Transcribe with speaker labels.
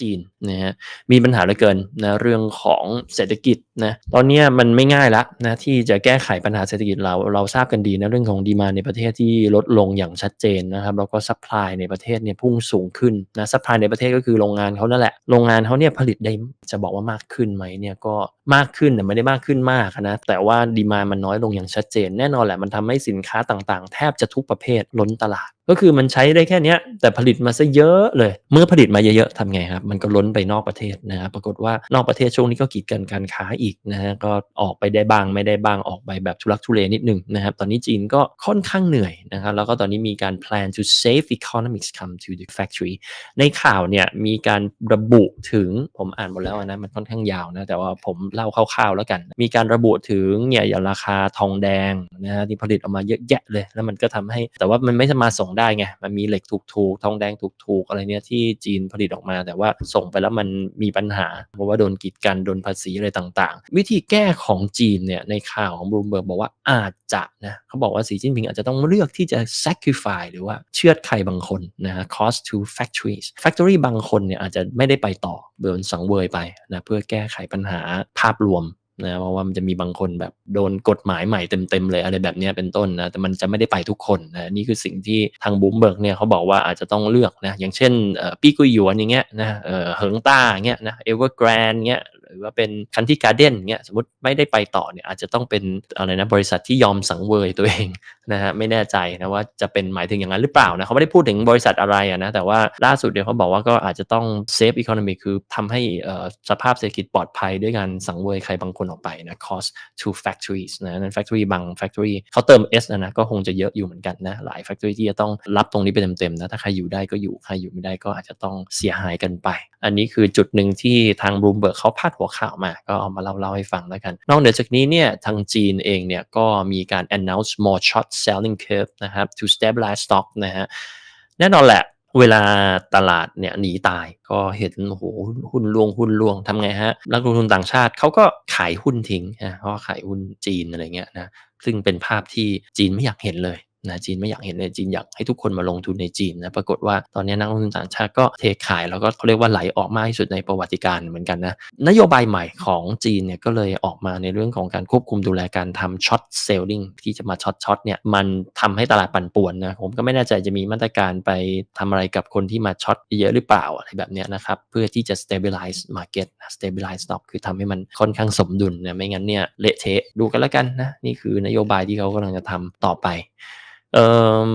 Speaker 1: จีนนะฮะมีปัญหาเหลือเกินนะเรื่องของเศรษฐกิจนะตอนนี้มันไม่ง่ายละนะที่จะแก้ไขปัญหาเศรษฐกิจเราเราทราบกันดีนะเรื่องของดีมาในประเทศที่ลดลงอย่างชัดเจนนะครับแล้วก็ซัพพลายในประเทศเนี่ยพุ่งสูงขึ้นนะซัพพลายในประเทศก็คือโรงงานเขานั่นแหละโรงงานเขาเนี่ยผลิตได้จะบอกว่ามากขึ้นไหมเนี่ยก็มากขึ้นแต่ไม่ได้มากขึ้นมากนะแต่ว่าดีมามันน้อยลงอย่างชัดเจน แน่นอนแหละมันทำให้สินค้าต่างๆ แทบจะทุกประเภทล้นตลาด ก็คือมันใช้ได้แค่นี้แต่ผลิตมาซะเยอะเลย เมื่อผลิตมาเยอะๆทำไงครับมันก็ล้นไปนอกประเทศนะครับปรากฏว่านอกประเทศช่วงนี้ก็กีดกันการค้าอีกนะฮะก็ออกไปได้บ้างไม่ได้บ้างออกไปแบบทุลักทุเลนิดหนึ่งนะครับตอนนี้จีนก็ค่อนข้างเหนื่อยนะครับแล้วก็ตอนนี้มีการ plan to save economics come to the factory ในข่าวเนี่ยมีการระบุถึงผมอ่านหมดแล้วนะมันค่อนข้างยาวนะแต่ว่าผมเล่าคร่าวๆแล้วกัน มีการระบุถึงเนี่ยอย่างราคาทองแดงนะฮะที่ผลิตออกมาเยอะแยะเลย แล้วมันก็ทำให้แต่ว่ามันไม่สามารถส่งได้ไงมันมีเหล็กถูกๆทองแดงถูกๆอะไรเนี่ยที่จีนผลิตออกมา แต่ว่าส่งไปแล้วมันมีปัญหา เพราะว่าโดนกีดกันโดนภาษีอะไรต่างๆ วิธีแก้ของจีนเนี่ยในข่าวของบลูเบิร์กบอกว่าอาจจะนะเขาบอกว่าสีจิ้นผิงอาจจะต้องเลือกที่จะ sacrifice หรือว่าเชือดใครบางคนนะฮะ cost to factories factory บางคนเนี่ยอาจจะไม่ได้ไปต่อโดนสังเวยไปนะเพื่อแก้ไขปัญหาภาพรวม นะเพราะว่ามันจะมีบางคนแบบโดนกฎหมายใหม่เต็มๆเลยอะไรแบบนี้เป็นต้นนะแต่มันจะไม่ได้ไปทุกคนนะนี่คือสิ่งที่ทางบูมเบิร์กเนี่ยเขาบอกว่าอาจจะต้องเลือกนะอย่างเช่นปี้กุยหยวนอย่างเงี้ยนะเออเหิงต้าอย่างเงี้ยนะเอเวอร์แกรนเงี้ย หรือว่าเป็นคันที่การ์เด้นเงี้ยสมมติไม่ได้ไปต่อเนี่ยอาจจะต้องเป็นอะไรนะบริษัทที่ยอมสังเวยตัวเองนะฮะไม่แน่ใจนะว่าจะเป็นหมายถึงอย่างนั้นหรือเปล่านะเขาไม่ได้พูดถึงบริษัทอะไรอะนะแต่ว่าล่าสุดเดี๋ยวเขาบอกว่าก็อาจจะต้องเซฟอีโคโนมีคือทำให้อ่อสภาพเศรษฐกิจปลอดภัยด้วยการสังเวยใครบางคนออกไปนะ cost to factories นะนั้น factory บาง factory เขาเติม S นะนะก็คงจะเยอะอยู่เหมือนกันนะหลาย factory ที่จะต้องรับตรงนี้ไปเต็มๆนะถ้าใครอยู่ได้ก็อยู่ใครอยู่ไม่ได้ก็อาจจะต้องเสียหายกันไป อันนี้คือจุดหนึ่งที่ทางบลูเบิร์กเขาพาดหัวข่าวมาก็เอามาเล่าเล่าให้ฟังแล้วกัน นอกเหนือจากนี้เนี่ยทางจีนเองเนี่ยก็มีการ announce more short selling curve นะครับ to stabilize stock นะฮะแน่นอนแหละเวลาตลาดเนี่ยหนีตายก็เห็นโหหุ้นลวงหุ้นลวงทำไงฮะนักลงทุนต่างชาติเขาก็ขายหุ้นทิ้งนะเขาก็ขายหุ้นจีนอะไรเงี้ยนะซึ่งเป็นภาพที่จีนไม่อยากเห็นเลย นะจีนไม่อยากเห็นเลยจีนอยากให้ทุกคนมาลงทุนในจีนนะปรากฏว่าตอนนี้นักลงทุนต่างชาติก็เทขายแล้วก็เขาเรียกว่าไหลออกมากที่สุดในประวัติการเหมือนกันนะนโยบายใหม่ของจีนเนี่ยก็เลยออกมาในเรื่องของการควบคุมดูแลการทำช็อตเซลลิงที่จะมาช็อตช็อตเนี่ยมันทำให้ตลาดปั่นป่วนนะผมก็ไม่แน่ใจจะมีมาตรการไปทำอะไรกับคนที่มาช็อตเยอะหรือเปล่าอะไรแบบเนี้ยนะครับเพื่อที่จะ stabilize market stabilize stock คือทำให้มันค่อนข้างสมดุลนะไม่งั้นเนี่ยเละเทะดูกันแล้วกันนะนี่คือนโยบายที่เขากำลังจะทำต่อไป เอ่อ